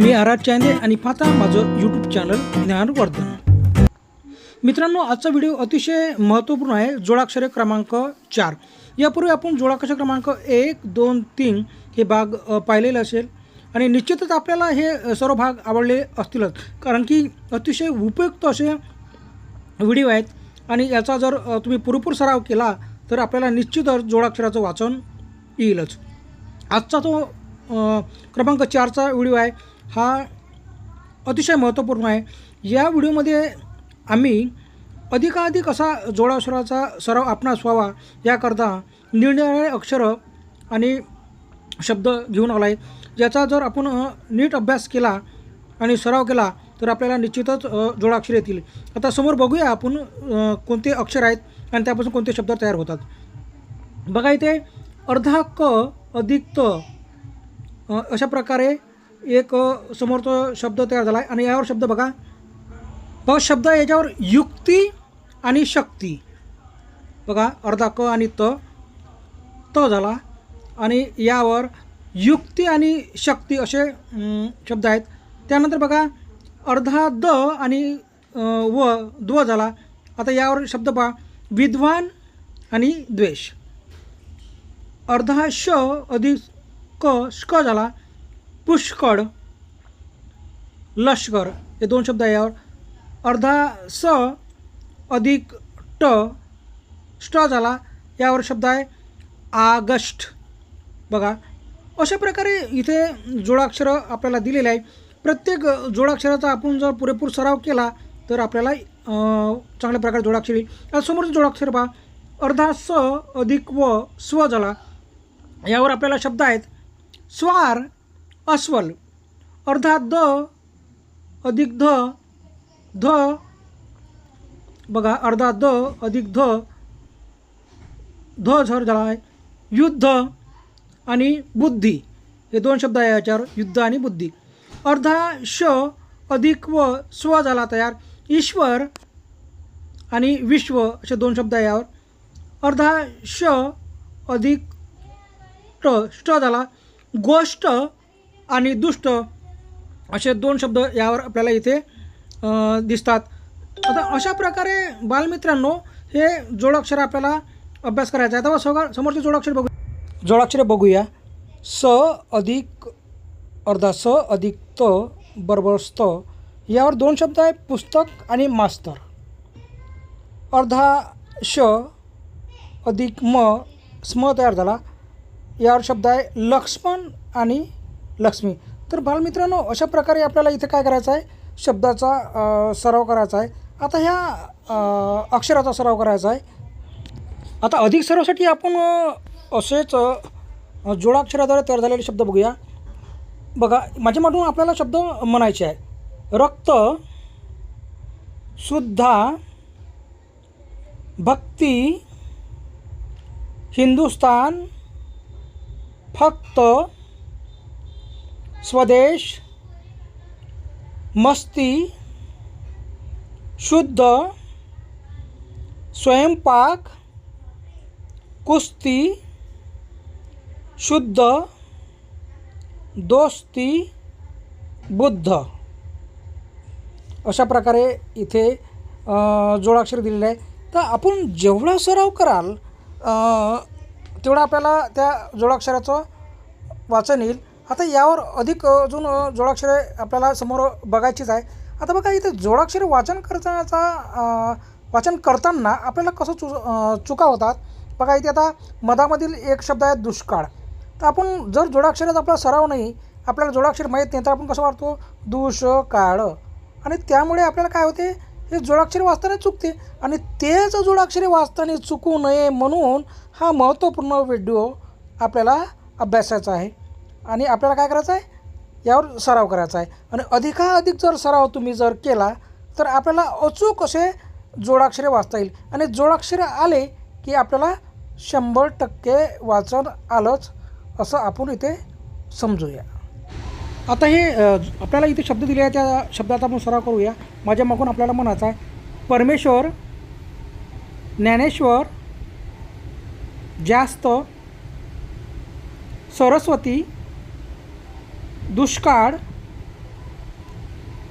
मी आराध चांदे आणि पाहता माझं यूट्यूब चॅनल ज्ञानवर्धन. मित्रांनो आजचा व्हिडिओ अतिशय महत्त्वपूर्ण आहे. जोडाक्षरे क्रमांक चार. यापूर्वी आपण जोडाक्षर क्रमांक एक दोन तीन हे भाग पाहिलेलं पाहिलेले असेल. आणि निश्चितच आपल्याला हे सर्व भाग आवडले असतीलच. कारण की अतिशय उपयुक्त असे व्हिडिओ आहेत. आणि याचा जर तुम्ही पुरेपूर सराव केला तर आपल्याला निश्चितच जोडाक्षराचं वाचन येईलच. आजचा तो क्रमांक चारचा व्हिडिओ आहे. हा अतिशय महत्त्वपूर्ण आहे. या व्हिडिओमध्ये आम्ही अधिकाधिक असा जोडाक्षराचा सराव आपणास व्हावा याकरता निरनिराळे अक्षरं आणि शब्द घेऊन आला आहे याचा जर आपण नीट अभ्यास केला आणि सराव केला तर आपल्याला निश्चितच जोडाक्षर येतील. आता समोर बघूया आपण कोणते अक्षर आहेत आणि त्यापासून कोणते शब्द तयार होतात. बघा इथे अर्धा क अधिक त अशा प्रकारे एक समोरचा शब्द तयार झाला आहे आणि यावर शब्द बघा. प शब्द आहे याच्यावर युक्ती आणि शक्ती. बघा अर्धा क आणि त. त झाला. आणि यावर युक्ती आणि शक्ती असे शब्द आहेत. त्यानंतर बघा अर्धा द आणि व द्व झाला. आता यावर शब्द पहा. विद्वान आणि द्वेष. अर्धा श अधिक क श्क झाला. पुष्कळ लष्कर हे दोन शब्द आहे यावर. अर्धा स अधिक ट. स्ट झाला. यावर शब्द आहे आगस्ट बघा अशा प्रकारे इथे जोडाक्षरं आपल्याला दिलेले आहे. प्रत्येक जोडाक्षराचा आपण जर पुरेपूर सराव केला तर आपल्याला चांगल्या प्रकारे जोडाक्षर येईल. आता समोरचं जोडाक्षर पहा. अर्धा स अधिक व स्व झाला. यावर आपल्याला शब्द आहेत. स्वार अस्वल। अर्थात द अधिक ध ध बघा अर्धा द अधिक ध ध झर झाला आहे. युद्ध आणि बुद्धी. हे दोन शब्द आहे याच्यावर युद्ध आणि बुद्धी. अर्धा श अधिक व स्व झाला तयार. ईश्वर आणि विश्व असे दोन शब्द आहे यावर. अर्धा श अधिक ट ष्ट झाला. गोष्ट आणि दुष्ट असे दोन शब्द यावर आपल्याला इथे दिसतात. आता अशा प्रकारे बालमित्रांनो हे जोडाक्षर आपल्याला अभ्यास करायचा आहे. आता सगळं समोरचे जोडाक्षर बघू जोडाक्षरे बघूया. स अधिक अर्धा स अधिक त बरोबर स्त. यावर दोन शब्द आहे पुस्तक आणि मास्तर. अर्धा श अधिक म स्म तयार झाला. यावर शब्द आहे लक्ष्मण आणि लक्ष्मी. तर बालमित्रांनो अशा प्रकारे आपल्याला इथे काय करायचं आहे? शब्दाचा सराव करायचा आहे. आता ह्या अक्षराचा सराव करायचा आहे. आता अधिक सरावासाठी आपण असेच जोडाक्षराद्वारे तयार झालेले शब्द बघूया. बघा माझ्या मागून आपल्याला शब्द म्हणायचे आहे. रक्त सुद्धा भक्ती हिंदुस्तान फक्त स्वदेश मस्ती शुद्ध स्वयंपाक कुस्ती शुद्ध दोस्ती बुद्ध. अशा प्रकारे इथे जोडाक्षर दिलेलं आहे. तर आपण जेवढा सराव कराल तेवढा आपल्याला त्या जोडाक्षराचं वाचन येईल. आता यावर अधिक अजून जोडाक्षरे आपल्याला समोर बघायचीच आहे. आता बघा इथे जोडाक्षरे वाचन करतानाचा वाचन करताना आपल्याला कसं चु चुका होतात? बघा इथे आता मधामधील एक शब्द आहे दुष्काळ. तर आपण जर जोडाक्षरात आपला सराव नाही आपल्याला जोडाक्षर माहीत नाही तर आपण कसं वाटतो दुष काळ आणि त्यामुळे आपल्याला काय होते? हे जोडाक्षरे वाचताना चुकते. आणि तेच जोडाक्षरे वाचताना चुकू नये म्हणून हा महत्त्वपूर्ण व्हिडिओ आपल्याला अभ्यासाचा आहे. आणि आपल्याला काय करायचं आहे? यावर सराव करायचा आहे. आणि अधिकाधिक जर सराव तुम्ही जर केला तर आपल्याला अचूक असे जोडाक्षरे वाचता येईल. आणि जोडाक्षरे आले की आपल्याला शंभर टक्के वाचन आलंच असं आपण इथे समजूया. आता हे आपल्याला इथे शब्द दिले आहे त्या शब्दाचा आपण सराव करूया. माझ्या मागून आपल्याला म्हणायचा आहे परमेश्वर ज्ञानेश्वर जास्त सरस्वती दुष्काळ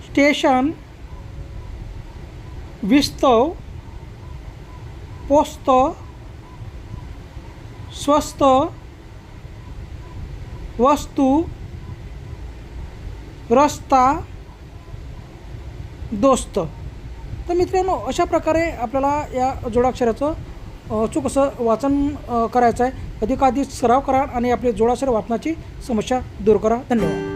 स्टेशन विस्तव पोस्त स्वस्त वस्तू रस्ता दोस्त. तर मित्रांनो अशा प्रकारे आपल्याला या जोडाक्षराचं अ, असं वाचन करायचं आहे अधिकाधिक सराव करा आणि आपले जोडाक्षर वाचनाची समस्या दूर करा. धन्यवाद.